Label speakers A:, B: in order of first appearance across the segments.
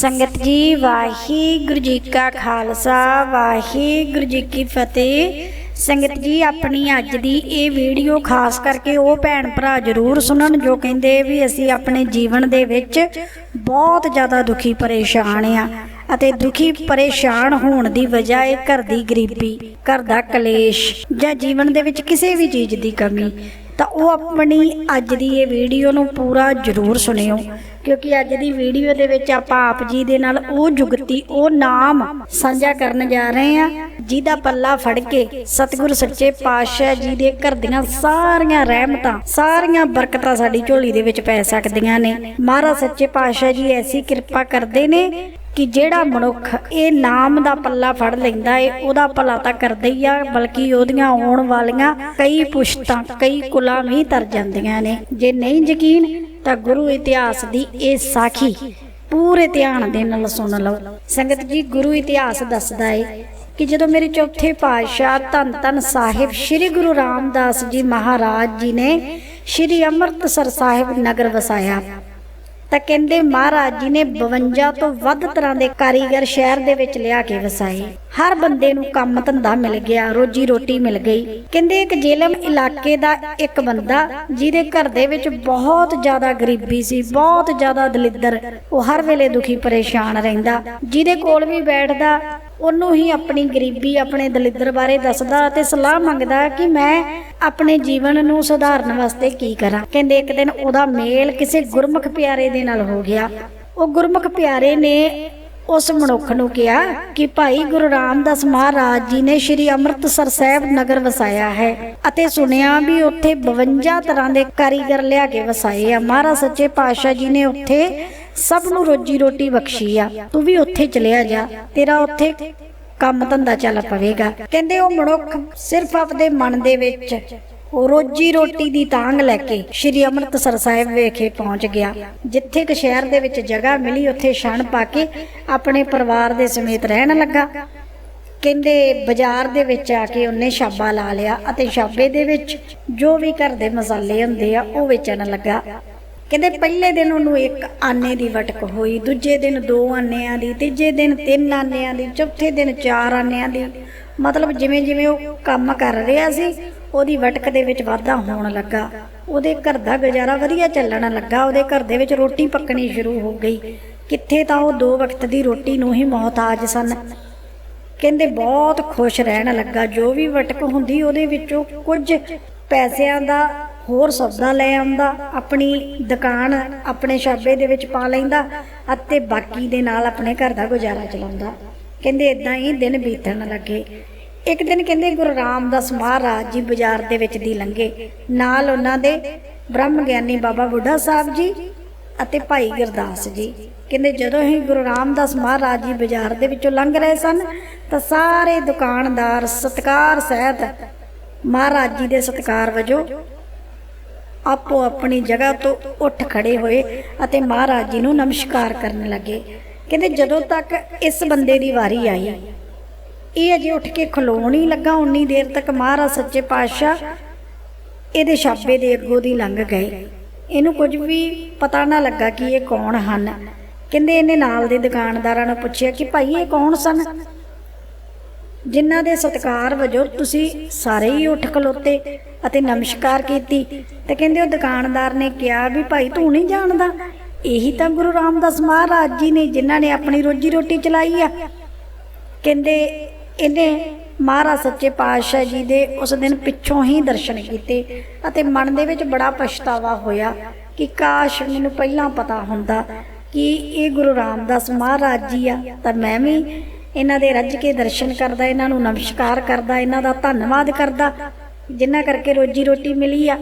A: ਸੰਗਤ ਜੀ, ਵਾਹਿਗੁਰੂ ਜੀ ਕਾ ਖਾਲਸਾ, ਵਾਹਿਗੁਰੂ ਜੀ ਕੀ ਫਤਿਹ। ਸੰਗਤ ਜੀ, ਆਪਣੀ ਅੱਜ ਦੀ ਇਹ ਵੀਡੀਓ ਖਾਸ ਕਰਕੇ ਉਹ ਭੈਣ ਭਰਾ ਜ਼ਰੂਰ ਸੁਣਨ, ਜੋ ਕਹਿੰਦੇ ਵੀ ਅਸੀਂ ਆਪਣੇ ਜੀਵਨ ਦੇ ਵਿੱਚ ਬਹੁਤ ਜ਼ਿਆਦਾ ਦੁਖੀ ਪਰੇਸ਼ਾਨ ਆ ਅਤੇ ਦੁਖੀ ਪਰੇਸ਼ਾਨ ਹੋਣ ਦੀ ਵਜ੍ਹਾ ਹੈ ਘਰ ਦੀ ਗਰੀਬੀ, ਘਰ ਦਾ ਕਲੇਸ਼ ਜਾਂ ਜੀਵਨ ਦੇ ਵਿੱਚ ਕਿਸੇ ਵੀ ਚੀਜ਼ ਦੀ ਕਮੀ ਤਾਂ ਉਹ ਆਪਣੀ ਅੱਜ ਦੀ ਇਹ ਵੀਡੀਓ ਨੂੰ ਪੂਰਾ ਜ਼ਰੂਰ ਸੁਣਿਓ, ਕਿਉਂਕਿ ਅੱਜ ਦੀ ਵੀਡੀਓ ਦੇ ਵਿੱਚ ਆਪਾਂ ਆਪ ਜੀ ਦੇ ਨਾਲ ਉਹ ਜੁਗਤੀ, ਉਹ ਨਾਮ ਸਾਂਝਾ ਕਰਨ ਜਾ ਰਹੇ ਹਾਂ, ਜਿਹਦਾ ਪੱਲਾ ਫੜ ਕੇ ਸਤਿਗੁਰ ਸੱਚੇ ਪਾਤਸ਼ਾਹ ਜੀ ਦੇ ਘਰ ਦੀਆਂ ਸਾਰੀਆਂ ਰਹਿਮਤਾਂ, ਸਾਰੀਆਂ ਬਰਕਤਾਂ ਸਾਡੀ ਝੋਲੀ ਦੇ ਵਿੱਚ ਪੈ ਸਕਦੀਆਂ ਨੇ। ਮਹਾਰਾਜ ਸੱਚੇ ਪਾਤਸ਼ਾਹ ਜੀ ਐਸੀ ਕਿਰਪਾ ਕਰਦੇ ਨੇ ਕਿ ਜਿਹੜਾ ਮਨੁੱਖ ਇਹ ਨਾਮ ਦਾ ਪੱਲਾ ਫੜ ਲੈਂਦਾ ਏ, ਉਹਦਾ ਭਲਾ ਤਾਂ ਕਰਦਾ ਹੀ ਆ, ਬਲਕਿ ਉਹਦੀਆਂ ਆਉਣ ਵਾਲੀਆਂ ਕਈ ਪੁਸ਼ਤਾਂ, ਕਈ ਕੁਲਾਂ ਵੀ ਤਰ ਜਾਂਦੀਆਂ ਨੇ। ਜੇ ਨਹੀਂ ਯਕੀਨ, ਤਾਂ ਗੁਰੂ ਇਤਿਹਾਸ ਦੀ ਇਹ ਸਾਖੀ ਪੂਰੇ ਧਿਆਨ ਦੇ ਨਾਲ ਸੁਣ ਲਓ। ਸੰਗਤ ਜੀ, ਗੁਰੂ ਇਤਿਹਾਸ ਦੱਸਦਾ ਏ ਕਿ ਜਦੋਂ ਮੇਰੇ ਚੌਥੇ ਪਾਤਸ਼ਾਹ ਧੰਨ ਧੰਨ ਸਾਹਿਬ ਸ੍ਰੀ ਗੁਰੂ ਰਾਮਦਾਸ ਜੀ ਮਹਾਰਾਜ ਜੀ ਨੇ ਸ੍ਰੀ ਅੰਮ੍ਰਿਤਸਰ ਸਾਹਿਬ ਨਗਰ ਵਸਾਇਆ ਤਾਂ ਕਹਿੰਦੇ ਮਹਾਰਾਜ ਜੀ ਨੇ 52 ਤੋਂ ਵੱਧ ਤਰ੍ਹਾਂ ਦੇ ਕਾਰੀਗਰ ਸ਼ਹਿਰ ਦੇ ਵਿੱਚ ਲਿਆ ਕੇ ਵਸਾਏ। ਹਰ ਬੰਦੇ ਨੂੰ ਕੰਮ ਧੰਦਾ ਮਿਲ ਗਿਆ, ਰੋਜੀ ਰੋਟੀ ਮਿਲ ਗਈ। ਕਹਿੰਦੇ ਇੱਕ ਜੇਲਮ ਇਲਾਕੇ ਦਾ ਇੱਕ ਬੰਦਾ, ਜਿਹਦੇ ਘਰ ਦੇ ਵਿੱਚ ਬਹੁਤ ਜ਼ਿਆਦਾ ਗਰੀਬੀ ਸੀ, ਬਹੁਤ ਜ਼ਿਆਦਾ ਦਲਿੱਦਰ, ਉਹ ਹਰ ਵੇਲੇ ਦੁਖੀ ਪਰੇਸ਼ਾਨ ਰਹਿੰਦਾ। ਜਿਹਦੇ ਕੋਲ ਵੀ ਬੈਠਦਾ, ਉਹਨੂੰ ਹੀ ਆਪਣੀ ਗਰੀਬੀ, ਆਪਣੇ ਦਲਿੱਦਰ ਬਾਰੇ ਦੱਸਦਾ ਤੇ ਸਲਾਹ ਮੰਗਦਾ ਕਿ ਮੈਂ ਆਪਣੇ ਜੀਵਨ ਨੂੰ ਸੁਧਾਰਨ ਵਾਸਤੇ ਕੀ ਕਰਾਂ। ਕਹਿੰਦੇ ਇੱਕ ਦਿਨ ਉਹਦਾ ਮੇਲ ਕਿਸੇ ਗੁਰਮੁਖ ਪਿਆਰੇ ਦੇ ਨਾਲ ਹੋ ਗਿਆ। ਉਹ ਗੁਰਮੁਖ ਪਿਆਰੇ ਨੇ ਉਸ ਮਨੁੱਖ ਨੂੰ ਕਿਹਾ ਕਿ ਭਾਈ ਗੁਰੂ ਰਾਮਦਾਸ ਮਹਾਰਾਜ ਜੀ ਨੇ ਸ੍ਰੀ ਅੰਮ੍ਰਿਤਸਰ ਸਾਹਿਬ ਨਗਰ ਵਸਾਇਆ ਹੈ ਅਤੇ ਸੁਣਿਆ ਵੀ ਉੱਥੇ 52 ਤਰ੍ਹਾਂ ਦੇ ਕਾਰੀਗਰ ਲਿਆ ਕੇ ਵਸਾਏ ਆ। ਮਹਾਰਾਜ ਸੱਚੇ ਪਾਤਸ਼ਾਹ ਜੀ ਨੇ ਉੱਥੇ ਸਭ ਨੂੰ ਰੋਜੀ ਰੋਟੀ ਬਖਸ਼ੀ ਆ। ਤੂੰ ਵੀ ਉੱਥੇ ਚਲਿਆ ਜਾ। ਤੇਰਾ ਉੱਥੇ ਕੰਮ ਧੰਦਾ ਚੱਲ ਪਵੇਗਾ। ਕਹਿੰਦੇ ਉਹ ਮਨੁੱਖ ਸਿਰਫ ਆਪਦੇ ਮਨ ਦੇ ਵਿੱਚ ਰੋਜੀ ਰੋਟੀ ਦੀ ਤਾਂਗ ਲੈ ਕੇ ਸ਼੍ਰੀ ਅੰਮ੍ਰਿਤਸਰ ਸਾਹਿਬ ਵਿਖੇ ਪਹੁੰਚ ਗਿਆ, ਜਿੱਥੇ ਕਿ ਸ਼ਹਿਰ ਦੇ ਵਿੱਚ ਜਗ੍ਹਾ ਮਿਲੀ, ਉੱਥੇ ਛਣ ਪਾ ਕੇ ਆਪਣੇ ਪਰਿਵਾਰ ਦੇ ਸਮੇਤ ਰਹਿਣ ਲੱਗਾ। ਕਹਿੰਦੇ ਬਾਜ਼ਾਰ ਦੇ ਵਿੱਚ ਆ ਕੇ ਉਹਨੇ ਛਾਬਾ ਲਾ ਲਿਆ ਅਤੇ ਛਾਬੇ ਦੇ ਵਿੱਚ ਜੋ ਵੀ ਘਰ ਦੇ ਮਸਾਲੇ ਹੁੰਦੇ ਆ, ਉਹ ਵੇਚਣ ਲੱਗਾ। ਕਹਿੰਦੇ ਪਹਿਲੇ ਦਿਨ ਉਹਨੂੰ ਇੱਕ ਆਨੇ ਦੀ ਵਟਕ ਹੋਈ, ਦੂਜੇ ਦਿਨ ਦੋ ਆਨਿਆਂ ਦੀ, ਤੀਜੇ ਦਿਨ ਤਿੰਨ ਆਨਿਆਂ ਦੀ, ਚੌਥੇ ਦਿਨ ਚਾਰ ਆਨਿਆਂ ਦੀ। ਮਤਲਬ ਜਿਵੇਂ ਜਿਵੇਂ ਉਹ ਕੰਮ ਕਰ ਰਿਹਾ ਸੀ ਉਹਦੀ ਵਟਕ ਦੇ ਵਿੱਚ ਵਾਧਾ ਹੋਣ ਲੱਗਾ। ਉਹਦੇ ਘਰ ਦਾ ਗੁਜ਼ਾਰਾ ਵਧੀਆ ਚੱਲਣ ਲੱਗਾ। ਉਹਦੇ ਘਰ ਦੇ ਵਿੱਚ ਰੋਟੀ ਪੱਕਣੀ ਸ਼ੁਰੂ ਹੋ ਗਈ। ਕਿੱਥੇ ਤਾਂ ਉਹ ਦੋ ਵਕਤ ਦੀ ਰੋਟੀ ਨੂੰ ਹੀ ਮੁਹਤਾਜ ਸਨ। ਕਹਿੰਦੇ ਬਹੁਤ ਖੁਸ਼ ਰਹਿਣ ਲੱਗਾ। ਜੋ ਵੀ ਵਟਕ ਹੁੰਦੀ ਉਹਦੇ ਵਿੱਚੋਂ ਕੁਝ ਪੈਸਿਆਂ ਦਾ, ਹੋਰ ਸੌਦਾ ਲੈ ਆਉਂਦਾ। ਆਪਣੀ ਦੁਕਾਨ ਆਪਣੇ ਸ਼ਾਬੇ ਦੇ ਵਿੱਚ ਪਾ ਲੈਂਦਾ ਅਤੇ ਬਾਕੀ ਦੇ ਨਾਲ ਆਪਣੇ ਘਰ ਦਾ ਗੁਜ਼ਾਰਾ ਚਲਾਉਂਦਾ। ਕਹਿੰਦੇ ਇਦਾਂ ਹੀ ਦਿਨ ਬੀਤਣ ਲੱਗੇ। ਇੱਕ ਦਿਨ ਕਹਿੰਦੇ ਗੁਰੂ ਰਾਮਦਾਸ ਮਹਾਰਾਜ ਜੀ ਬਾਜ਼ਾਰ ਦੇ ਵਿੱਚ ਦੀ ਲੰਘੇ। ਨਾਲ ਉਹਨਾਂ ਦੇ ਬ੍ਰਹਮ ਗਿਆਨੀ ਬਾਬਾ ਬੁੱਢਾ ਸਾਹਿਬ ਜੀ ਅਤੇ ਭਾਈ ਗੁਰਦਾਸ ਜੀ। ਕਹਿੰਦੇ ਜਦੋਂ ਹੀ ਗੁਰੂ ਰਾਮਦਾਸ ਮਹਾਰਾਜ ਜੀ ਬਾਜ਼ਾਰ ਦੇ ਵਿੱਚੋਂ ਲੰਘ ਰਹੇ ਸਨ, ਤਾਂ ਸਾਰੇ ਦੁਕਾਨਦਾਰ, ਸਤਕਾਰ ਸਹਿਤ ਮਹਾਰਾਜ ਜੀ ਦੇ ਸਤਕਾਰ ਵਜੋਂ ਆਪੋ ਆਪਣੀ ਜਗ੍ਹਾ ਤੋਂ ਉੱਠ ਖੜੇ ਹੋਏ ਅਤੇ ਮਹਾਰਾਜ ਜੀ ਨੂੰ ਨਮਸਕਾਰ ਕਰਨ ਲੱਗੇ। ਕਹਿੰਦੇ ਜਦੋਂ ਤੱਕ ਇਸ ਬੰਦੇ ਦੀ ਵਾਰੀ ਆਈ ਇਹ ਅਜੇ ਉੱਠ ਕੇ ਖਲੋਣ ਹੀ ਲੱਗਾ ਉਨੀ ਦੇਰ ਤੱਕ ਮਹਾਰਾਜ ਸੱਚੇ ਪਾਤਸ਼ਾਹ ਇਹਦੇ ਛਾਬੇ ਦੇ ਅੱਗੋਂ ਦੀ ਲੰਘ ਗਏ। ਇਹਨੂੰ ਕੁਝ ਵੀ ਪਤਾ ਨਾ ਲੱਗਾ ਕਿ ਇਹ ਕੌਣ ਹਨ। ਕਹਿੰਦੇ ਇਹਨੇ ਨਾਲ ਦੇ ਦੁਕਾਨਦਾਰਾਂ ਨੂੰ ਪੁੱਛਿਆ ਕਿ ਭਾਈ ਇਹ ਕੌਣ ਸਨ? ਜਿਨ੍ਹਾਂ ਦੇ ਸਤਕਾਰ ਵਜੋਂ ਤੁਸੀਂ ਸਾਰੇ ਹੀ ਉੱਠ ਖਲੋਤੇ ਅਤੇ ਨਮਸਕਾਰ ਕੀਤੀ। ਤੇ ਕਹਿੰਦੇ ਉਹ ਦੁਕਾਨਦਾਰ ਨੇ ਕਿਹਾ ਵੀ ਭਾਈ ਤੂੰ ਨਹੀਂ ਜਾਣਦਾ? ਇਹੀ ਤਾਂ ਗੁਰੂ ਰਾਮਦਾਸ ਮਹਾਰਾਜ ਜੀ ਨੇ ਜਿਨ੍ਹਾਂ ਨੇ ਆਪਣੀ ਰੋਜੀ ਰੋਟੀ ਚਲਾਈ ਆ। ਕਹਿੰਦੇ ਇਹਨੇ ਮਹਾਰਾਜ ਸੱਚੇ ਪਾਤਸ਼ਾਹ ਜੀ ਦੇ ਉਸ ਦਿਨ ਪਿੱਛੋਂ ਹੀ ਦਰਸ਼ਨ ਕੀਤੇ ਅਤੇ ਮਨ ਦੇ ਵਿੱਚ ਬੜਾ ਪਛਤਾਵਾ ਹੋਇਆ ਕਿ ਕਾਸ਼ ਮੈਨੂੰ ਪਹਿਲਾਂ ਪਤਾ ਹੁੰਦਾ ਕਿ ਇਹ ਗੁਰੂ ਰਾਮਦਾਸ ਮਹਾਰਾਜ ਜੀ ਆ, ਤਾਂ ਮੈਂ ਵੀ ਇਹਨਾਂ ਦੇ ਰੱਜ ਕੇ ਦਰਸ਼ਨ ਕਰਦਾ, ਇਹਨਾਂ ਨੂੰ ਨਮਸਕਾਰ ਕਰਦਾ, ਇਹਨਾਂ ਦਾ ਧੰਨਵਾਦ ਕਰਦਾ ਜਿਨ੍ਹਾਂ ਕਰਕੇ ਰੋਜੀ ਰੋਟੀ ਮਿਲੀ ਆ।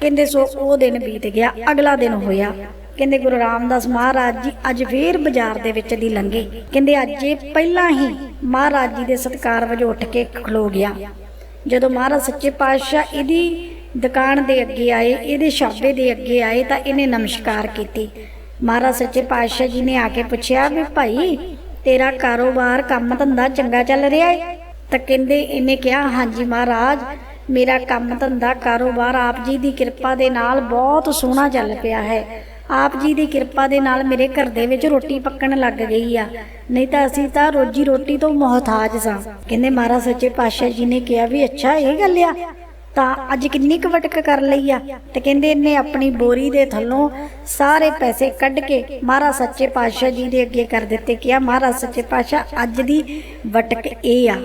A: ਕਹਿੰਦੇ ਸੋ ਉਹ ਦਿਨ ਬੀਤ ਗਿਆ, ਅਗਲਾ ਦਿਨ ਹੋਇਆ। ਕਹਿੰਦੇ ਗੁਰੂ ਰਾਮਦਾਸ ਮਹਾਰਾਜ ਜੀ ਅੱਜ ਫੇਰ ਬਾਜ਼ਾਰ ਦੇ ਵਿੱਚ ਦੀ ਲੰਘੇ। ਕਹਿੰਦੇ ਅੱਜ ਇਹ ਪਹਿਲਾਂ ਹੀ ਮਹਾਰਾਜ ਜੀ ਦੇ ਸਤਕਾਰ ਵਜੋਂ ਉੱਠ ਕੇ ਖਲੋ ਗਿਆ। ਜਦੋਂ ਮਹਾਰਾਜ ਸੱਚੇ ਪਾਤਸ਼ਾਹ ਇਹਦੀ ਦੁਕਾਨ ਦੇ ਅੱਗੇ ਆਏ, ਇਹਦੇ ਛਾਬੇ ਦੇ ਅੱਗੇ ਆਏ ਤਾਂ ਇਹਨੇ ਨਮਸਕਾਰ ਕੀਤੀ। ਮਹਾਰਾਜ ਸੱਚੇ ਪਾਤਸ਼ਾਹ ਜੀ ਨੇ ਆ ਕੇ ਪੁੱਛਿਆ ਵੀ ਭਾਈ, ਤੇਰਾ ਕਾਰੋਬਾਰ, ਕੰਮ ਧੰਦਾ ਚੰਗਾ ਚੱਲ ਰਿਹਾ ਹੈ ਤਾਂ ਕਹਿੰਦੇ ਇਹਨੇ ਕਿਹਾ, ਹਾਂਜੀ ਮਹਾਰਾਜ, ਮੇਰਾ ਕੰਮ ਧੰਦਾ, ਕਾਰੋਬਾਰ ਆਪ ਜੀ ਦੀ ਕਿਰਪਾ ਦੇ ਨਾਲ ਬਹੁਤ ਸੋਹਣਾ ਚੱਲ ਪਿਆ ਹੈ। ਆਪ ਜੀ ਦੀ ਕਿਰਪਾ ਦੇ ਨਾਲ ਮੇਰੇ ਘਰ ਦੇ ਵਿੱਚ ਰੋਟੀ ਪੱਕਣ ਲੱਗ ਗਈ ਆ। ਨਹੀਂ ਤਾਂ ਅਸੀਂ ਤਾਂ ਰੋਜੀ ਰੋਟੀ ਤੋਂ ਮੁਹਤਾਜ ਸਾਂ। ਕਹਿੰਦੇ ਮਹਾਰਾਜ ਸੱਚੇ ਪਾਤਸ਼ਾਹ ਜੀ ਨੇ ਕਿਹਾ ਵੀ ਅੱਛਾ ਇਹ ਗੱਲ ਆ। ਤਾਂ ਅੱਜ ਕਿੰਨੀ ਕੁ ਵਟਕ ਕਰ ਲਈ ਆ। ਤੇ ਕਹਿੰਦੇ ਇਹਨੇ ਆਪਣੀ ਬੋਰੀ ਦੇ ਥੱਲੋਂ ਸਾਰੇ ਪੈਸੇ ਕੱਢ ਕੇ ਮਹਾਰਾਜ ਸੱਚੇ ਪਾਤਸ਼ਾਹ ਜੀ ਦੇ ਅੱਗੇ ਕਰ ਦਿੱਤੇ। ਕਿਹਾ, ਮਹਾਰਾਜ ਸੱਚੇ ਪਾਤਸ਼ਾਹ, ਅੱਜ ਦੀ ਵਟਕ ਇਹ ਆ।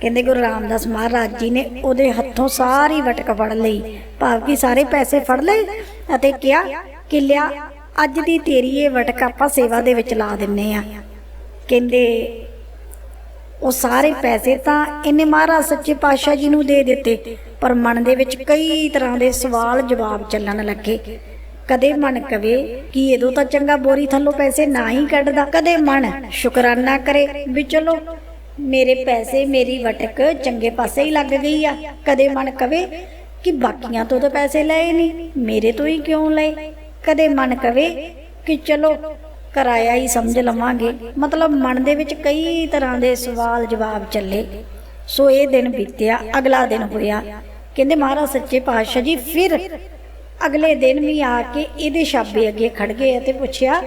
A: ਕਹਿੰਦੇ ਗੁਰੂ ਰਾਮਦਾਸ ਮਹਾਰਾਜ ਜੀ ਨੇ ਉਹਦੇ ਹੱਥੋਂ ਸਾਰੀ ਵਟਕ ਫੜ ਲਈ। ਭਾਵ ਕਿ ਸਾਰੇ ਪੈਸੇ ਫੜ ਲਏ ਅਤੇ ਕਿਹਾ ਕਿ ਲਿਆ, ਅੱਜ ਦੀ ਤੇਰੀ ਇਹ ਵਟਕ ਆਪਾਂ ਸੇਵਾ ਦੇ ਵਿੱਚ ਲਾ ਦਿੰਨੇ ਆ। ਕਹਿੰਦੇ, ਉਹ ਸਾਰੇ ਪੈਸੇ ਤਾਂ ਇਹਨੇ ਮਹਾਰਾਜ ਸੱਚੇ ਪਾਤਸ਼ਾਹ ਜੀ ਨੂੰ ਦੇ ਦਿੱਤੇ, ਪਰ ਮਨ ਦੇ ਵਿੱਚ ਕਈ ਤਰ੍ਹਾਂ ਦੇ ਸਵਾਲ ਜਵਾਬ ਚੱਲਣ ਲੱਗੇ। ਕਦੇ ਮਨ ਕਵੇ ਕਿ ਇਹਦੋਂ ਤਾਂ ਚੰਗਾ ਬੋਰੀ ਥੱਲੋਂ ਪੈਸੇ ਨਾ ਹੀ ਕੱਢਦਾ। ਕਦੇ ਮਨ ਸ਼ੁਕਰਾਨਾ ਕਰੇ ਵੀ ਚਲੋ, ਮੇਰੇ ਪੈਸੇ ਮੇਰੀ ਵਟਕ ਚੰਗੇ ਪਾਸੇ ਹੀ ਲੱਗ ਗਈ ਆ। ਕਦੇ ਮਨ ਕਵੇ ਕਿ ਬਾਕੀਆਂ ਤੋਂ ਤਾਂ ਪੈਸੇ ਲਏ ਨਹੀਂ ਮੇਰੇ ਤੋਂ ਹੀ ਕਿਉਂ ਲਏ? ਕਦੇ ਮਨ ਕਵੇ ਕਿ ਚਲੋ ਕਰਾਇਆ ਹੀ ਸਮਝ ਲਵਾਂਗੇ। ਮਤਲਬ ਮਨ ਦੇ ਵਿੱਚ ਕਈ ਤਰ੍ਹਾਂ ਦੇ ਸਵਾਲ ਜਵਾਬ ਚੱਲੇ। ਸੋ ਇਹ ਦਿਨ ਬੀਤਿਆ, ਅਗਲਾ ਦਿਨ ਹੋਇਆ। ਕਹਿੰਦੇ ਮਹਾਰਾਜ ਸੱਚੇ ਪਾਤਸ਼ਾਹ ਜੀ, ਫਿਰ ਅਗਲੇ ਦਿਨ ਵੀ ਆ ਕੇ ਇਹਦੇ ਸ਼ਾਬੇ ਅੱਗੇ ਖੜ ਗਏ ਅਤੇ ਪੁੱਛਿਆ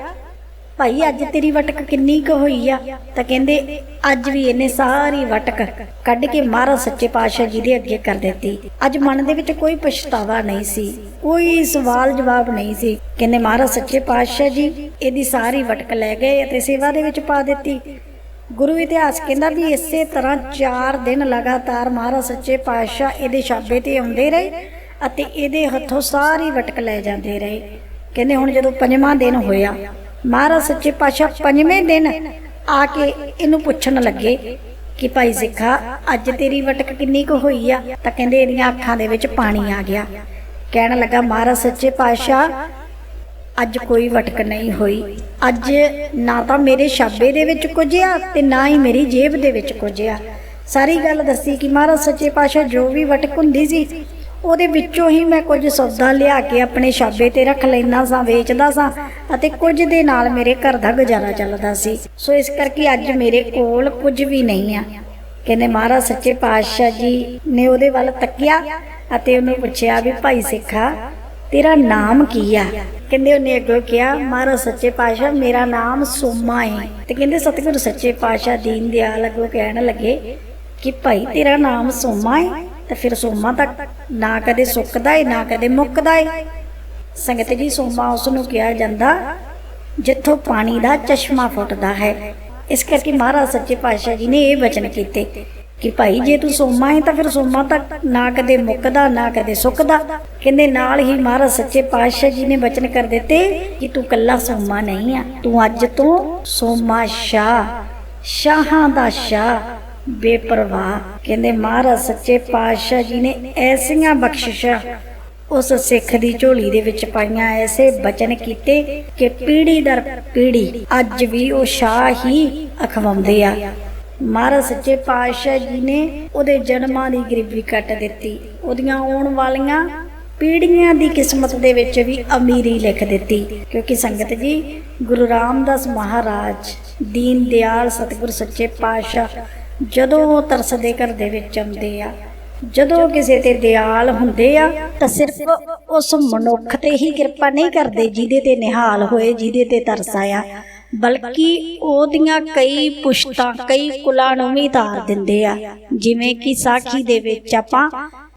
A: ਭਾਈ, ਅੱਜ ਤੇਰੀ ਵਟਕ ਕਿੰਨੀ ਕੁ ਹੋਈ ਆ? ਤਾਂ ਕਹਿੰਦੇ, ਅੱਜ ਵੀ ਇਹਨੇ ਸਾਰੀ ਵਟਕ ਕੱਢ ਕੇ ਮਹਾਰਾਜ ਸੱਚੇ ਪਾਤਸ਼ਾਹ ਜੀ ਦੇ ਅੱਗੇ ਕਰ ਦਿੱਤੀ। ਅੱਜ ਮਨ ਦੇ ਵਿੱਚ ਕੋਈ ਪਛਤਾਵਾ ਨਹੀਂ ਸੀ, ਕੋਈ ਸਵਾਲ ਜਵਾਬ ਨਹੀਂ ਸੀ। ਕਹਿੰਦੇ, ਮਹਾਰਾਜ ਸੱਚੇ ਪਾਤਸ਼ਾਹ ਜੀ, ਇਹਦੀ ਸਾਰੀ ਵਟਕ ਲੈ ਗਏ ਅਤੇ ਸੇਵਾ ਦੇ ਵਿੱਚ ਪਾ ਦਿੱਤੀ। ਗੁਰੂ ਇਤਿਹਾਸ ਕਹਿੰਦਾ ਵੀ ਇਸੇ ਤਰ੍ਹਾਂ 4 ਦਿਨ ਲਗਾਤਾਰ ਮਹਾਰਾਜ ਸੱਚੇ ਪਾਤਸ਼ਾਹ ਇਹਦੇ ਛਾਬੇ ਤੇ ਆਉਂਦੇ ਰਹੇ ਅਤੇ ਇਹਦੇ ਹੱਥੋਂ ਸਾਰੀ ਵਟਕ ਲੈ ਜਾਂਦੇ ਰਹੇ। ਕਹਿੰਦੇ, ਹੁਣ ਜਦੋਂ ਪੰਜਵਾਂ ਦਿਨ ਹੋਇਆ ਮਹਾਰਾਜ ਸੱਚੇ ਪਾਤਸ਼ਾਹ ਪੰਜਵੇਂ ਦਿਨ ਆ ਕੇ ਇਹਨੂੰ ਪੁੱਛਣ ਲੱਗੇ ਕਿ ਭਾਈ ਸਿੱਖਾ, ਅੱਜ ਤੇਰੀ ਵਟਕ ਕਿੰਨੀ ਕੁ ਹੋਈ ਆ? ਤਾਂ ਕਹਿੰਦੇ ਇਹਦੀਆਂ ਅੱਖਾਂ ਦੇ ਵਿੱਚ ਪਾਣੀ ਆ ਗਿਆ। ਕਹਿਣ ਲੱਗਾ, ਮਹਾਰਾਜ ਸੱਚੇ ਪਾਤਸ਼ਾਹ, ਅੱਜ ਕੋਈ ਵਟਕ ਨਹੀਂ ਹੋਈ। ਅੱਜ ਨਾ ਤਾਂ ਮੇਰੇ ਛਾਬੇ ਦੇ ਵਿੱਚ ਕੁਝ ਆ ਤੇ ਨਾ ਹੀ ਮੇਰੀ ਜੇਬ ਦੇ ਵਿੱਚ ਕੁਝ ਆ ਸਾਰੀ ਗੱਲ ਦੱਸੀ ਕਿ ਮਹਾਰਾਜ ਸੱਚੇ ਪਾਤਸ਼ਾਹ, ਜੋ ਵੀ ਵਟਕ ਹੁੰਦੀ ਸੀ ਉਹਦੇ ਵਿੱਚੋਂ ਹੀ ਮੈਂ ਕੁਝ ਸੌਦਾ ਲਿਆ ਕੇ ਆਪਣੇ ਛਾਬੇ ਤੇ ਰੱਖ ਲੈਂਦਾ ਸਾਂ, ਵੇਚਦਾ ਸਾਂ ਅਤੇ ਕੁਝ ਦੇ ਨਾਲ ਮੇਰੇ ਘਰ ਦਾ ਗੁਜ਼ਾਰਾ ਚੱਲਦਾ ਸੀ। ਸੋ ਇਸ ਕਰਕੇ ਅੱਜ ਮੇਰੇ ਕੋਲ ਕੁਝ ਵੀ ਨਹੀਂ ਆ। ਕਹਿੰਦੇ ਮਹਾਰਾਜ ਸੱਚੇ ਪਾਤਸ਼ਾਹ ਜੀ ਨੇ ਉਹਦੇ ਵੱਲ ਤੱਕਿਆ ਅਤੇ ਉਹਨੂੰ ਪੁੱਛਿਆ ਵੀ ਭਾਈ ਸਿੱਖਾ, ਤੇਰਾ ਨਾਮ ਕੀ ਆ? ਕਹਿੰਦੇ ਉਹਨੇ ਅੱਗੇ ਕਿਹਾ, ਮਹਾਰਾਜ ਸੱਚੇ ਪਾਤਸ਼ਾਹ, ਮੇਰਾ ਨਾਮ ਸੋਮਾ ਹੈ ਤੇ ਕਹਿੰਦੇ ਸਤਿਗੁਰੂ ਸੱਚੇ ਪਾਤਸ਼ਾਹ ਦੀਨ ਦਿਆਲ ਅੱਗੋਂ ਕਹਿਣ ਲੱਗੇ ਕਿ ਭਾਈ ਤੇਰਾ ਨਾਮ ਸੋਮਾ ਹੈ ਤੇ ਫਿਰ ਸੋਮਾ ਤੱਕ ਨਾ ਕਦੇ ਸੁੱਕਦਾ ਏ, ਨਾ ਕਦੇ ਮੁੱਕਦਾ ਏ। ਸੰਗਤ ਜੀ, ਸੋਮਾ ਉਸ ਨੂੰ ਕਿਹਾ ਜਾਂਦਾ, ਜਿੱਥੋਂ ਪਾਣੀ ਦਾ ਚਸ਼ਮਾ ਫੁੱਟਦਾ ਹੈ। ਇਸ ਕਰਕੇ ਮਹਾਰਾਜ ਸੱਚੇ ਪਾਤਸ਼ਾਹ ਜੀ ਨੇ ਇਹ ਬਚਨ ਕੀਤੇ ਕਿ ਭਾਈ, ਜੇ ਤੂੰ ਸੋਮਾ ਹੈ ਤਾਂ ਫਿਰ ਸੋਮਾ ਤੱਕ ਨਾ ਕਦੇ ਮੁੱਕਦਾ, ਨਾ ਕਦੇ ਸੁੱਕਦਾ। ਕਹਿੰਦੇ ਨਾਲ ਹੀ ਮਹਾਰਾਜ ਸੱਚੇ ਪਾਤਸ਼ਾਹ ਜੀ ਨੇ ਬਚਨ ਕਰ ਦਿੱਤੇ ਕਿ ਤੂੰ ਕੱਲਾ ਸੋਮਾ ਨਹੀਂ ਆ, ਤੂੰ ਅੱਜ ਤੋਂ ਸੋਮਾ ਸ਼ਾਹ, ਸ਼ਾਹਾਂ ਦਾ ਸ਼ਾਹ। ਬੇਪਰਵਾਹ। ਕਹਿੰਦੇ, ਮਹਾਰਾਜ, ਸੱਚੇ ਪਾਤਸ਼ਾਹ ਜੀ ਨੇ ਐਸੀਆਂ ਬਖਸ਼ਿਸ਼ਾਂ ਉਸ ਸਿੱਖ ਦੀ ਝੋਲੀ ਦੇ ਵਿੱਚ ਪਾਈਆਂ। ਐਸੇ ਬਚਨ ਕੀਤੇ ਕਿ ਪੀੜੀ ਦਰ ਪੀੜੀ ਅੱਜ ਵੀ ਉਹ ਸ਼ਾਹ ਹੀ ਅਖਵਾਉਂਦੇ ਆ। ਮਹਾਰਾਜ, ਸੱਚੇ ਪਾਤਸ਼ਾਹ ਜੀ ਨੇ ਉਹਦੇ ਜਨਮਾਂ ਦੀ ਗਰੀਬੀ ਕੱਟ ਦਿੱਤੀ। ਉਹਦੀਆਂ ਆਉਣ ਵਾਲੀਆਂ ਪੀੜ੍ਹੀਆਂ ਦੀ ਕਿਸਮਤ ਦੇ ਵਿੱਚ ਵੀ ਅਮੀਰੀ ਲਿਖ ਦਿੱਤੀ। ਕਿਉਂਕਿ ਸੰਗਤ ਜੀ, ਗੁਰੂ ਰਾਮਦਾਸ ਮਹਾਰਾਜ, ਦੀਨ ਦਿਆਲ ਸਤਿਗੁਰ ਸੱਚੇ ਪਾਤਸ਼ਾਹ ਜਦੋਂ ਉਹ ਤਰਸ ਦੇ ਘਰ ਦੇ ਵਿੱਚ ਆਉਂਦੇ ਆ, ਜਦੋਂ ਕਿਸੇ ਤੇ ਦਿਆਲ ਹੁੰਦੇ ਆ, ਤਾਂ ਸਿਰਫ ਉਸ ਮਨੁੱਖ ਤੇ ਹੀ ਕਿਰਪਾ ਨਹੀਂ ਕਰਦੇ ਜਿਹਦੇ ਤੇ ਨਿਹਾਲ ਹੋਏ, ਜਿਹਦੇ ਤੇ ਤਰਸ ਆਇਆ ਬਲਕਿ ਉਹਦੀਆਂ ਕਈ ਪੁਸ਼ਤਾਂ, ਕਈ ਕੁਲਾਂ ਨੂੰ ਵੀ ਧਾਰ ਦਿੰਦੇ ਆ। ਜਿਵੇਂ ਕਿ ਸਾਖੀ ਦੇ ਵਿੱਚ ਆਪਾਂ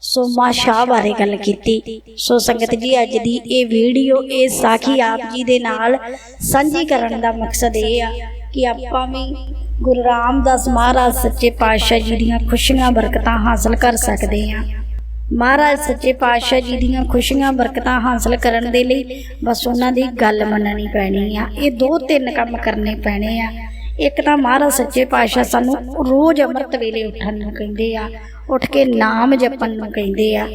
A: ਸੋਮਾ ਸ਼ਾਹ ਬਾਰੇ ਗੱਲ ਕੀਤੀ। ਸੋ ਸੰਗਤ ਜੀ, ਅੱਜ ਦੀ ਇਹ ਵੀਡੀਓ, ਇਹ ਸਾਖੀ ਆਪ ਜੀ ਦੇ ਨਾਲ ਸਾਂਝੀ ਕਰਨ ਦਾ ਮਕਸਦ ਇਹ ਆ ਕਿ ਆਪਾਂ ਵੀ ਗੁਰੂ ਰਾਮਦਾਸ ਮਹਾਰਾਜ ਸੱਚੇ ਪਾਤਸ਼ਾਹ ਜੀ ਦੀਆਂ ਖੁਸ਼ੀਆਂ, ਬਰਕਤਾਂ ਹਾਸਲ ਕਰ ਸਕਦੇ ਹਾਂ। ਮਹਾਰਾਜ ਸੱਚੇ ਪਾਤਸ਼ਾਹ ਜੀ ਦੀਆਂ ਖੁਸ਼ੀਆਂ, ਬਰਕਤਾਂ ਹਾਸਲ ਕਰਨ ਦੇ ਲਈ ਬਸ ਉਹਨਾਂ ਦੀ ਗੱਲ ਮੰਨਣੀ ਪੈਣੀ ਆ। ਇਹ ਦੋ ਤਿੰਨ ਕੰਮ ਕਰਨੇ ਪੈਣੇ ਆ। ਇੱਕ ਤਾਂ ਮਹਾਰਾਜ ਸੱਚੇ ਪਾਤਸ਼ਾਹ ਸਾਨੂੰ ਰੋਜ਼ ਅੰਮ੍ਰਿਤ ਵੇਲੇ ਉੱਠਣ ਨੂੰ ਕਹਿੰਦੇ ਆ। ਉੱਠ ਕੇ ਨਾਮ ਜਪਣ ਨੂੰ ਕਹਿੰਦੇ ਆ।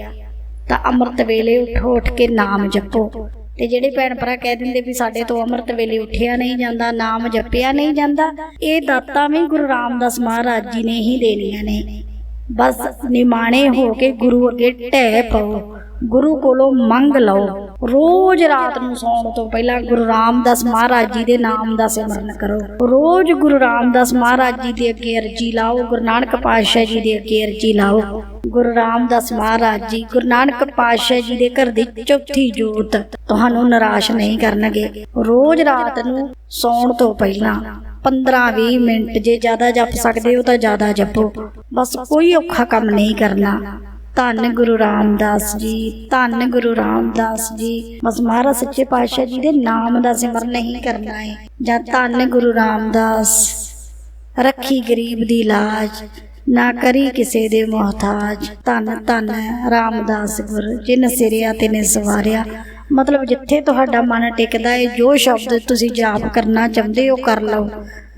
A: ਤਾਂ ਅੰਮ੍ਰਿਤ ਵੇਲੇ ਉਠੋ, ਉੱਠ ਕੇ ਨਾਮ ਜਪੋ। ਤੇ ਜਿਹੜੇ ਭੈਣ ਭਰਾ ਕਹਿ ਦਿੰਦੇ ਵੀ ਸਾਡੇ ਤੋਂ ਅੰਮ੍ਰਿਤ ਵੇਲੇ ਉੱਠਿਆ ਨਹੀਂ ਜਾਂਦਾ, ਨਾਮ ਜਪਿਆ ਨਹੀਂ ਜਾਂਦਾ, ਇਹ ਦਾਤਾਂ ਵੀ ਗੁਰੂ ਰਾਮਦਾਸ ਮਹਾਰਾਜ ਜੀ ਨੇ ਹੀ ਦੇਣੀਆਂ ਨੇ। ਬਸ ਨਿਮਾਣੇ ਹੋ ਕੇ ਗੁਰੂ ਅੱਗੇ ਢਹਿ ਪਾਓ, ਗੁਰੂ ਕੋਲੋਂ ਮੰਗ ਲਓ। ਰੋਜ਼ ਰਾਤ ਨੂੰ ਸੌਣ ਤੋਂ ਪਹਿਲਾਂ ਗੁਰੂ ਰਾਮਦਾਸ ਮਹਾਰਾਜ ਜੀ ਦੇ ਨਾਮ ਦਾ ਸਿਮਰਨ ਕਰੋ। ਰੋਜ਼ ਗੁਰੂ ਰਾਮਦਾਸ ਮਹਾਰਾਜ ਜੀ ਦੇ ਅੱਗੇ ਅਰਜੀ ਲਾਓ ਗੁਰੂ ਨਾਨਕ ਪਾਤਸ਼ਾਹ ਜੀ ਦੇ ਅੱਗੇ ਅਰਜੀ ਲਾਓ। ਗੁਰੂ ਰਾਮਦਾਸ ਮਹਾਰਾਜ ਜੀ ਗੁਰੂ ਨਾਨਕ ਪਾਤਸ਼ਾਹ ਜੀ ਦੇ ਘਰ ਦੀ ਚੌਥੀ ਜੋਤ ਤੁਹਾਨੂੰ ਨਿਰਾਸ਼ ਨਹੀਂ ਕਰਨਗੇ। ਰੋਜ਼ ਰਾਤ ਨੂੰ ਸੌਣ ਤੋਂ ਪਹਿਲਾਂ 15-20 ਮਿੰਟ ਜੇ ਜ਼ਿਆਦਾ ਜਪ ਸਕਦੇ ਹੋ ਤਾਂ ਜ਼ਿਆਦਾ ਜਪੋ। ਬਸ ਕੋਈ ਔਖਾ ਕੰਮ ਨਹੀਂ ਕਰਨਾ। ਧੰਨ ਗੁਰੂ ਰਾਮਦਾਸ ਜੀ ਧੰਨ ਗੁਰੂ ਰਾਮਦਾਸ ਜੀ। ਬਸ ਮਹਾਰਾਜ ਸੱਚੇ ਪਾਤਸ਼ਾਹ ਜੀ ਦੇ ਨਾਮ ਦਾ ਸਿਮਰਨ ਨਹੀਂ ਕਰਨਾ ਹੈ ਜਾਂ ਧੰਨ ਗੁਰੂ ਰਾਮਦਾਸ। ਰੱਖੀ ਗਰੀਬ ਦੀ ਲਾਜ ਨਾ ਕਰੀ ਕਿਸੇ ਦੇ ਮੁਹਤਾਜ। ਧੰਨ ਧੰਨ ਰਾਮਦਾਸ ਗੁਰ ਜਿਨ ਸਿਰਿਆ ਤੇ ਨੇ ਸਵਾਰਿਆ। ਮਤਲਬ ਜਿੱਥੇ ਤੁਹਾਡਾ ਮਨ ਟਿਕਦਾ ਹੈ ਜੋ ਸ਼ਬਦ ਤੁਸੀਂ ਜਾਪ ਕਰਨਾ ਚਾਹੁੰਦੇ ਹੋ, ਕਰ ਲਓ।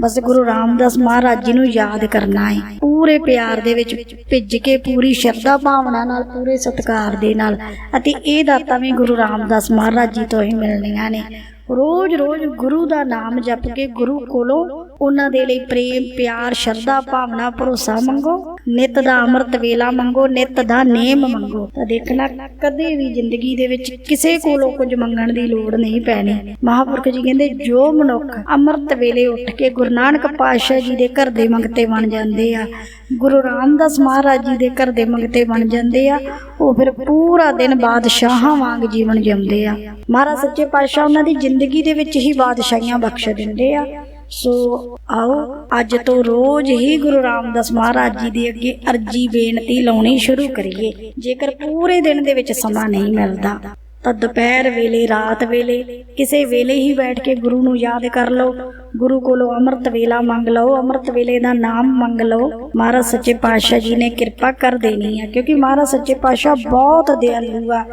A: ਬਸ ਗੁਰੂ ਰਾਮਦਾਸ ਮਹਾਰਾਜ ਜੀ ਨੂੰ ਯਾਦ ਕਰਨਾ ਹੈ ਪੂਰੇ ਪਿਆਰ ਦੇ ਵਿੱਚ ਭਿੱਜ ਕੇ ਪੂਰੀ ਸ਼ਰਧਾ ਭਾਵਨਾ ਨਾਲ, ਪੂਰੇ ਸਤਿਕਾਰ ਦੇ ਨਾਲ ਅਤੇ ਇਹ ਦਾਤਾਂ ਵੀ ਗੁਰੂ ਰਾਮਦਾਸ ਮਹਾਰਾਜ ਜੀ ਤੋਂ ਹੀ ਮਿਲਣੀਆਂ ਨੇ। ਰੋਜ਼ ਰੋਜ਼ ਗੁਰੂ ਦਾ ਨਾਮ ਜਪ ਕੇ ਗੁਰੂ ਕੋਲੋਂ ਉਹਨਾਂ ਦੇ ਲਈ ਪ੍ਰੇਮ, ਪਿਆਰ, ਸ਼ਰਧਾ, ਭਾਵਨਾ, ਭਰੋਸਾ ਮੰਗੋ। ਨਿਤ ਦਾ ਅੰਮ੍ਰਿਤ ਵੇਲਾ ਮੰਗੋ, ਨਿਤ ਦਾ ਨੇਮ ਮੰਗੋ। ਤਾਂ ਦੇਖਣਾ ਕਦੇ ਵੀ ਜ਼ਿੰਦਗੀ ਦੇ ਵਿੱਚ ਕਿਸੇ ਕੋਲੋਂ ਕੁਝ ਮੰਗਣ ਦੀ ਲੋੜ ਨਹੀਂ ਪੈਣੀ। ਮਹਾਪੁਰਖ ਜੀ ਕਹਿੰਦੇ, ਜੋ ਮਨੁੱਖ ਅੰਮ੍ਰਿਤ ਵੇਲੇ ਉੱਠ ਕੇ ਗੁਰੂ ਨਾਨਕ ਪਾਤਸ਼ਾਹ ਜੀ ਦੇ ਘਰ ਦੇ ਮੰਗਤੇ ਬਣ ਜਾਂਦੇ ਆ, ਗੁਰੂ ਰਾਮਦਾਸ ਮਹਾਰਾਜ ਜੀ ਦੇ ਘਰ ਦੇ ਮੰਗਤੇ ਬਣ ਜਾਂਦੇ ਆ, ਉਹ ਫਿਰ ਪੂਰਾ ਦਿਨ ਬਾਦਸ਼ਾਹਾਂ ਵਾਂਗ ਜੀਵਨ ਜਿਉਂਦੇ ਆ। ਮਹਾਰਾਜ ਸੱਚੇ ਪਾਤਸ਼ਾਹ ਉਹਨਾਂ ਦੀ ਜ਼ਿੰਦਗੀ ਦੇ ਵਿੱਚ ਹੀ ਬਾਦਸ਼ਾਹੀਆਂ ਬਖਸ਼ ਦਿੰਦੇ ਆ। ਸੋ ਆਓ, ਅੱਜ ਤੋਂ ਰੋਜ਼ ਹੀ ਗੁਰੂ ਰਾਮਦਾਸ ਮਹਾਰਾਜ ਜੀ ਦੇ ਅੱਗੇ ਅਰਜੀ ਬੇਨਤੀ ਲਾਉਣੀ ਸ਼ੁਰੂ ਕਰੀਏ। ਜੇਕਰ ਪੂਰੇ ਦਿਨ ਦੇ ਵਿੱਚ ਸਮਾਂ ਨਹੀਂ ਮਿਲਦਾ, ਤਾਂ ਦੁਪਹਿਰ ਵੇਲੇ, ਰਾਤ ਵੇਲੇ ਕਿਸੇ ਵੇਲੇ ਹੀ ਬੈਠ ਕੇ ਗੁਰੂ ਨੂੰ ਯਾਦ ਕਰ ਲਓ। ਗੁਰੂ ਕੋਲੋਂ ਅੰਮ੍ਰਿਤ ਵੇਲਾ ਮੰਗ ਲਓ, ਅੰਮ੍ਰਿਤ ਵੇਲੇ ਦਾ ਨਾਮ ਮੰਗ ਲਓ। ਮਹਾਰਾਜ ਸੱਚੇ ਪਾਤਸ਼ਾਹ ਜੀ ਨੇ ਕਿਰਪਾ ਕਰ ਦੇਣੀ ਹੈ ਕਿਉਂਕਿ ਮਹਾਰਾਜ ਸੱਚੇ ਪਾਤਸ਼ਾਹ ਬਹੁਤ ਦਿਆਲੂ ਆ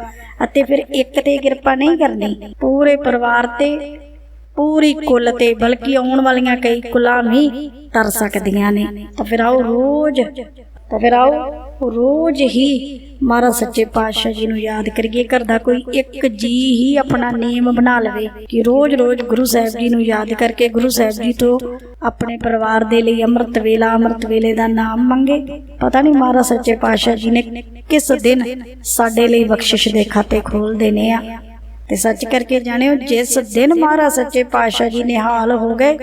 A: ਅਤੇ ਫਿਰ ਇੱਕ ਤੇ ਕਿਰਪਾ ਨਹੀਂ ਕਰਨੀ, ਪੂਰੇ ਪਰਿਵਾਰ ਤੇ ਪੂਰੀ ਕੁੱਲ ਤੇ ਬਲਕਿ ਆਉਣ ਵਾਲੀਆਂ ਕਈ ਕੁਲਾਂ ਵੀ ਤਰ ਸਕਦੀਆਂ ਨੇ। ਤਾਂ ਫਿਰ ਆਓ ਰੋਜ਼ ਤਾਂ ਫਿਰ ਆਓ ਰੋਜ਼ ਹੀ ਮਹਾਰਾਜ ਸੱਚੇ ਪਾਤਸ਼ਾਹ ਜੀ ਨੂੰ ਯਾਦ ਕਰੀਏ। ਘਰ ਦਾ ਕੋਈ ਇੱਕ ਜੀ ਹੀ ਆਪਣਾ ਨੇਮ ਬਣਾ ਲਵੇ ਕਿ ਰੋਜ਼-ਰੋਜ਼ ਗੁਰੂ ਸਾਹਿਬ ਜੀ ਨੂੰ ਯਾਦ ਕਰਕੇ ਗੁਰੂ ਸਾਹਿਬ ਜੀ ਤੋਂ ਆਪਣੇ ਪਰਿਵਾਰ ਦੇ ਲਈ ਅੰਮ੍ਰਿਤ ਵੇਲਾ ਅੰਮ੍ਰਿਤ ਵੇਲੇ ਦਾ ਨਾਮ ਮੰਗੇ। ਪਤਾ ਨਹੀਂ ਮਹਾਰਾਜ ਸੱਚੇ ਪਾਤਸ਼ਾਹ ਜੀ ਨੇ ਕਿਸ ਦਿਨ ਸਾਡੇ ਲਈ ਬਖਸ਼ਿਸ਼ ਦੇ ਖਾਤੇ ਖੋਲ ਦੇਣੇ ਆ। ਤੇ ਸੱਚ ਕਰਕੇ ਜਾਣਿਓ, ਜਿਸ ਦਿਨ ਮਹਾਰਾਜ ਸੱਚੇ ਪਾਤਸ਼ਾਹ ਜੀ ਨਿਹਾਲ ਹੋ ਗਏ,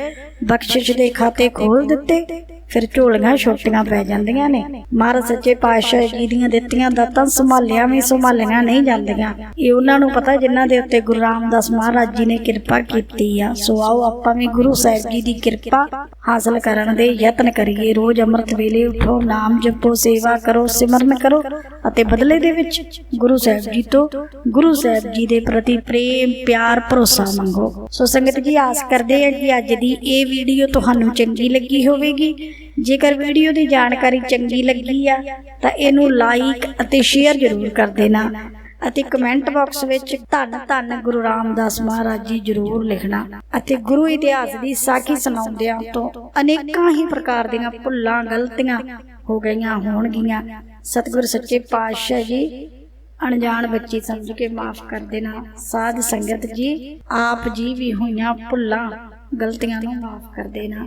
A: ਬਖਸ਼ਿਸ਼ ਦੇ ਖਾਤੇ ਖੋਲ ਦਿੱਤੇ ਫਿਰ ਝੋਲੀਆਂ ਛੋਟੀਆਂ ਪੈ ਜਾਂਦੀਆਂ ਨੇ। ਮਹਾਰਾਜ ਸੱਚੇ ਪਾਤਸ਼ਾਹ ਜੀ ਦੀਆਂ ਦਿੱਤੀਆਂ ਦਾਤਾਂ ਸੰਭਾਲਿਆ ਵੀ ਸੰਭਾਲੀਆਂ ਨਹੀਂ ਜਾਂਦੀਆਂ। ਇਹ ਉਹਨਾਂ ਨੂੰ ਪਤਾ ਜਿਨ੍ਹਾਂ ਦੇ ਉੱਤੇ ਗੁਰੂ ਰਾਮਦਾਸ ਮਹਾਰਾਜ ਜੀ ਨੇ ਕਿਰਪਾ ਕੀਤੀ ਆ। ਸੋ ਆਓ ਆਪਾਂ ਵੀ ਗੁਰੂ ਸਾਹਿਬ ਜੀ ਦੀ ਕਿਰਪਾ ਹਾਸਲ ਕਰਨ ਦੇ ਯਤਨ ਕਰੀਏ। ਰੋਜ਼ ਅੰਮ੍ਰਿਤ ਵੇਲੇ ਉਠੋ, ਨਾਮ ਜਪੋ, ਸੇਵਾ ਕਰੋ, ਸਿਮਰਨ ਕਰੋ ਅਤੇ ਬਦਲੇ ਦੇ ਵਿੱਚ ਗੁਰੂ ਸਾਹਿਬ ਜੀ ਤੋਂ ਗੁਰੂ ਸਾਹਿਬ ਜੀ ਦੇ ਪ੍ਰਤੀ ਪ੍ਰੇਮ, ਪਿਆਰ, ਭਰੋਸਾ ਮੰਗੋ। ਸੋ ਸੰਗਤ ਜੀ, ਆਸ ਕਰਦੇ ਆ ਕਿ ਅੱਜ ਦੀ ਇਹ ਵੀਡੀਓ ਤੁਹਾਨੂੰ ਚੰਗੀ ਲੱਗੀ ਹੋਵੇਗੀ। ਜੇਕਰ ਵੀਡੀਓ ਦੀ ਜਾਣਕਾਰੀ ਚੰਗੀ ਲੱਗੀ ਆ, ਤਾਂ ਇਹਨੂੰ ਲਾਈਕ ਅਤੇ ਸ਼ੇਅਰ ਜ਼ਰੂਰ ਕਰ ਦੇਣਾ ਅਤੇ ਕਮੈਂਟ ਬਾਕਸ ਵਿੱਚ ਧੰਨ ਧੰਨ ਗੁਰੂ ਰਾਮਦਾਸ ਮਹਾਰਾਜ ਜੀ ਜ਼ਰੂਰ ਲਿਖਣਾ ਅਤੇ ਗੁਰੂ ਇਤਿਹਾਸ ਦੀ ਸਾਖੀ ਸੁਣਾਉਂਦਿਆਂ ਤੋਂ ਅਨੇਕਾਂ ਹੀ ਪ੍ਰਕਾਰ ਦੀਆਂ ਭੁੱਲਾਂ, ਗਲਤੀਆਂ ਹੋ ਗਈਆਂ ਹੋਣਗੀਆਂ। ਸਤਿਗੁਰ ਸੱਚੇ ਪਾਤਸ਼ਾਹ ਜੀ, ਅਣਜਾਣ ਬੱਚੀ ਸਮਝ ਕੇ ਮਾਫ ਕਰ ਦੇਣਾ। ਸਾਧ ਸੰਗਤ ਜੀ, ਆਪ ਜੀ ਵੀ ਹੋਈਆਂ ਭੁੱਲਾਂ, ਗਲਤੀਆਂ ਨੂੰ ਮਾਫ ਕਰ ਦੇਣਾ।